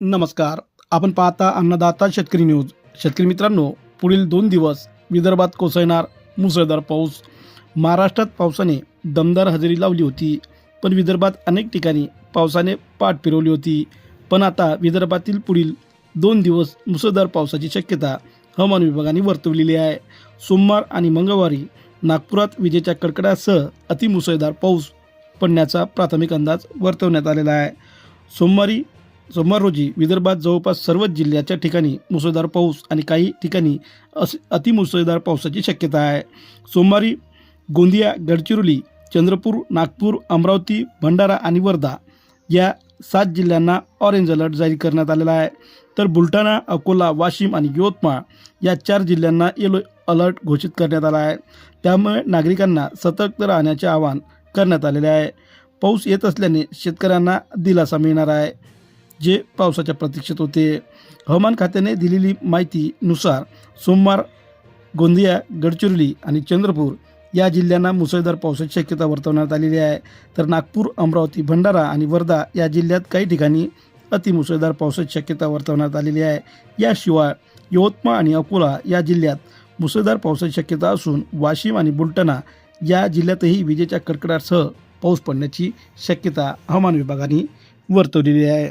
नमस्कार. आपण पाहता अन्नदाता शेतकरी न्यूज. शेतकरी मित्रांनो पुढील दोन दिवस विदर्भात कोसळणार मुसळधार पाऊस. महाराष्ट्रात पावसाने दमदार हजेरी लावली होती पण विदर्भात अनेक ठिकाणी पावसाने पाठ फिरवली होती. पण आता विदर्भातील पुढील दोन दिवस मुसळधार पावसाची शक्यता हवामान विभागाने वर्तवलेली आहे. सोमवार आणि मंगळवारी नागपुरात विजेच्या कडकडासह अतिमुसळधार पाऊस पडण्याचा प्राथमिक अंदाज वर्तवण्यात आलेला आहे. सोमवारी सोमवार रोजी विदर्भात जवळपास सर्वच जिल्ह्याच्या ठिकाणी मुसळधार पाऊस आणि काही ठिकाणी अस अतिमुसळधार पावसाची शक्यता आहे. सोमवारी गोंदिया गडचिरोली चंद्रपूर नागपूर अमरावती भंडारा आणि वर्धा या सात जिल्ह्यांना ऑरेंज अलर्ट जारी करण्यात आलेला आहे. तर बुलढाणा अकोला वाशिम आणि यवतमाळ या चार जिल्ह्यांना येलो अलर्ट घोषित करण्यात आला आहे. त्यामुळे नागरिकांना सतर्क राहण्याचे आवाहन करण्यात आलेले आहे. पाऊस येत असल्याने शेतकऱ्यांना दिलासा मिळणार आहे. जे पावसाच्या प्रतीक्षेत होते. हवामान खात्याने दिलेली माहितीनुसार सोमवार गोंदिया गडचिरोली आणि चंद्रपूर या जिल्ह्यांना मुसळधार पावसाची शक्यता वर्तवण्यात आलेली आहे. तर नागपूर अमरावती भंडारा आणि वर्धा या जिल्ह्यात काही ठिकाणी अतिमुसळधार पावसाची शक्यता वर्तवण्यात आलेली आहे. याशिवाय यवतमाळ आणि अकोला या जिल्ह्यात मुसळधार पावसाची शक्यता असून वाशिम आणि बुलढाणा या जिल्ह्यातही विजेच्या कडकडाटासह पाऊस पडण्याची शक्यता हवामान विभागाने वर्तवलेली आहे.